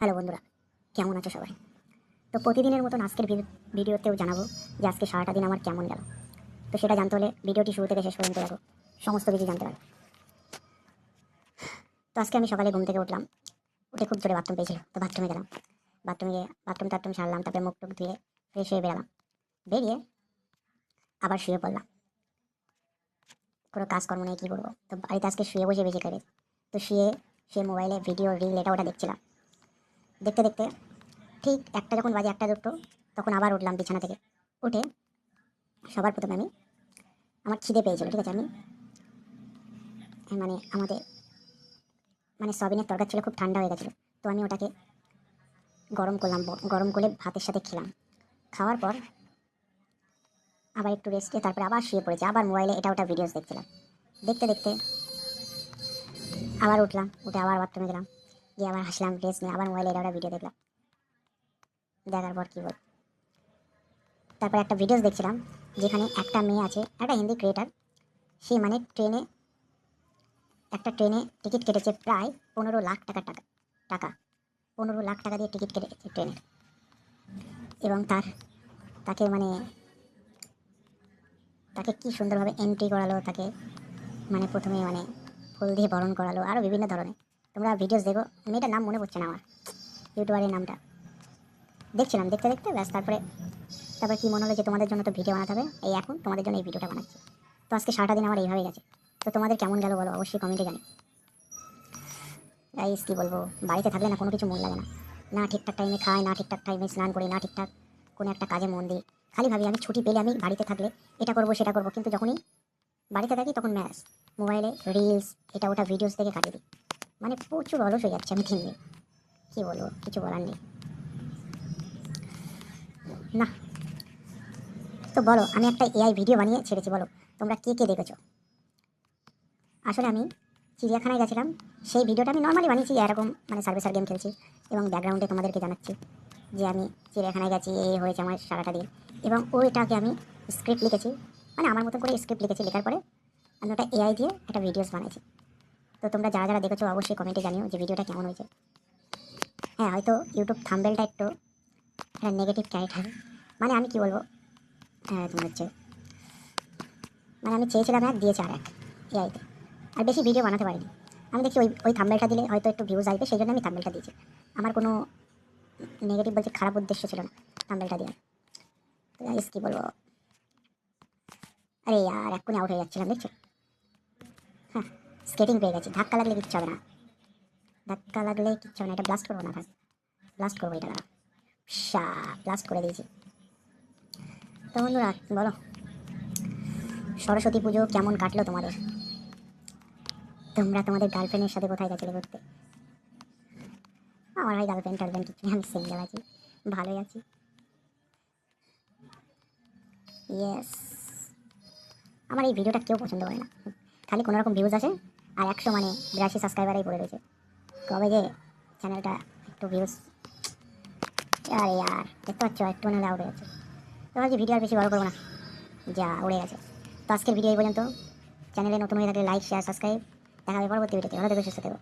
Hello বন্ধুরা, কেমন আছো সবাই? তো প্রতিদিনের মতন আজকের ভিডিওতেও জানাব যে আজকে সারাটা দিন আমার কেমন গেল। তো সেটা জানতে হলে ভিডিওটি শুরু থেকে শেষ পর্যন্ত দেখো, সমস্ত কিছু জানতে পারবে। তো আজকে আমি সকালে ঘুম থেকে উঠলাম, উঠে খুব জোরে বাথরুম পেয়েছিল, তো বাথরুমে গেলাম। বাথরুমে গিয়ে বাথরুম টাথরুম সারলাম, তারপরে মুখ টুক ধুয়ে ফ্রেশ হয়ে বেরালাম। বেরিয়ে আবার শুয়ে পড়লাম। কোনো কাজকর্ম নেই, কী করব? তো বাড়িতে আজকে শুয়ে বসে বেশি করে তো শুয়ে শুয়ে মোবাইলে ভিডিও রিল এটা ওটা দেখছিলাম। দেখতে দেখতে ঠিক একটা যখন বাজে একটা দুটো, তখন আবার উঠলাম বিছানা থেকে। উঠে সবার প্রথমে আমি আমার খিদে পেয়েছিল, ঠিক আছে? আমি মানে আমাদের মানে সবিনের তরকার ছিল, খুব ঠান্ডা হয়ে গেছিল। তো আমি ওটাকে গরম করলাম গরম করে ভাতের সাথে খেলাম। খাওয়ার পর আবার একটু রেস্ট দিয়ে তারপরে আবার শুয়ে পড়েছি। আবার মোবাইলে এটা ওটা ভিডিওস দেখছিলাম। দেখতে দেখতে আবার উঠলাম, উঠে আবার বাথরুমে গেলাম। গিয়ে আবার হাসলাম ড্রেস নিয়ে আবার মোবাইলে এটা ভিডিও দেখলাম। দেখার পর কী বল। তারপর একটা ভিডিওস দেখছিলাম, যেখানে একটা মেয়ে আছে, একটা হিন্দি ক্রিয়েটার সে মানে ট্রেনে, একটা ট্রেনে টিকিট কেটেছে প্রায় পনেরো লাখ টাকা টাকা টাকা। পনেরো লাখ টাকা দিয়ে টিকিট কেটেছে ট্রেনের এবং তার, তাকে মানে তাকে কি সুন্দরভাবে এন্ট্রি করালো, তাকে মানে প্রথমে মানে ফুল দিয়ে বরণ করালো আরও বিভিন্ন ধরনের। তোমরা ভিডিওস দেখো। মেয়েটার নাম মনে পড়ছে না আমার। ইউটিউবারের নামটা। দেখছিলাম, দেখতে দেখতে ব্যাস তারপরে তারপরে কী মনে হলো যে তোমাদের জন্য তো ভিডিও বানাতে হবে। এই এখন তোমাদের জন্য এই ভিডিওটা বানাচ্ছি। তো আজকে সারাটা দিন আমার এইভাবে গেছে। তো তোমাদের কেমন গেল বলো? অবশ্যই কমেন্টে জানি গাইস কী বলব? বাড়িতে থাকলে না কোনো কিছু মন লাগে না। না ঠিকঠাক টাইমে খাই, না ঠিকঠাক টাইমে স্নান করি, না ঠিকঠাক কোনো একটা কাজে মন দিই। খালি ভাবি, আমি ছুটি পেলে আমি বাড়িতে থাকলে এটা করব, সেটা করব। কিন্তু যখনই বাড়িতে থাকি, তখন ম্যাচ মোবাইলে রিলস এটা ওটা ভিডিওস থেকে কাটিয়ে দিই। মানে প্রচুর অলস হয়ে যাচ্ছে আমি দিন দিন কী বলব? কিছু বলার নেই। না। তো বলো, আমি একটা এআই ভিডিও বানিয়ে ছেড়েছি, বলো। তোমরা কে কে দেখেছ? আসলে আমি চিড়িয়াখানায় গেছিলাম। সেই ভিডিওটা আমি নর্মালি বানিয়েছি, এরকম মানে সার্ভিসার গেম খেলছি এবং ব্যাকগ্রাউন্ডে তোমাদেরকে জানাচ্ছি যে আমি চিড়িয়াখানায় গেছি, এই হয়েছে আমার সারাটা দিন। এবং ওইটাকে আমি স্ক্রিপ্ট লিখেছি। মানে আমার মতো করে স্ক্রিপ্ট লিখেছি, লেখার পরে আমি ওটা এআই দিয়ে একটা ভিডিওস বানিয়েছি তো তোমরা যারা যারা দেখেছ, অবশ্যই কমেন্টে জানিও যে ভিডিওটা কেমন হয়েছে। হ্যাঁ হয়তো ইউটিউব থাম্বেলটা একটু একটা নেগেটিভ ক্যারেক্টার মানে আমি কি বলব? হ্যাঁ তোমার হচ্ছে মানে আমি চেয়েছিলাম এক, দিয়েছি আর এক এআইতে আর বেশি ভিডিও বানাতে পারিনি। আমি দেখছি ওই ওই থাম্বেলটা দিলে হয়তো একটু ভিউজ আসবে, সেই জন্য আমি থাম্বেলটা দিয়েছি। আমার কোনো নেগেটিভ বলতে খারাপ উদ্দেশ্য ছিল না থাম্বেলটা দেওয়ার। তো কী বলব? আরে, আর এক্ষুনি আউট হয়ে যাচ্ছিলাম, দেখছ? হ্যাঁ। স্কেটিং পেয়ে গেছি। ধাক্কা লাগলে কিচ্ছু হবে না। ধাক্কা লাগলে কিচ্ছু হবে না। এটা ব্লাস্ট করব না থাক ব্লাস্ট করব এটা সা ব্লাস্ট করে দিয়েছি। তো বন্ধুরা, বলো। সরস্বতী পুজো কেমন কাটলো তোমাদের? তোমরা তোমাদের গার্লফ্রেন্ডের সাথে কোথায় গেছিলে ঘুরতে? আমার ভাই গার্লফ্রেন্ড টার্লফ্রেন্ড কিছু আমি সিঙ্গেল আছি। ভালোই আছি। ইয়েস আমার এই ভিডিওটা কেউ পছন্দ করে না। খালি কোনো রকম ভিউজ আছে আর একশো মানে বিরাশি সাবস্ক্রাইবারই পড়ে রয়েছে। কবে যে চ্যানেলটা একটু ভিউজ আরে আর দেখতে পাচ্ছ, একটু মানে উড়ে গেছে তো ভাবছি ভিডিও আর বেশি বড় করব না। যা, উড়ে গেছে। তো আজকের ভিডিও এই পর্যন্ত। চ্যানেলে নতুন হয়ে থাকলে লাইক শেয়ার সাবস্ক্রাইব দেখা হবে পরবর্তী ভিডিওতে ভালো দেখো সুস্থ থেকো।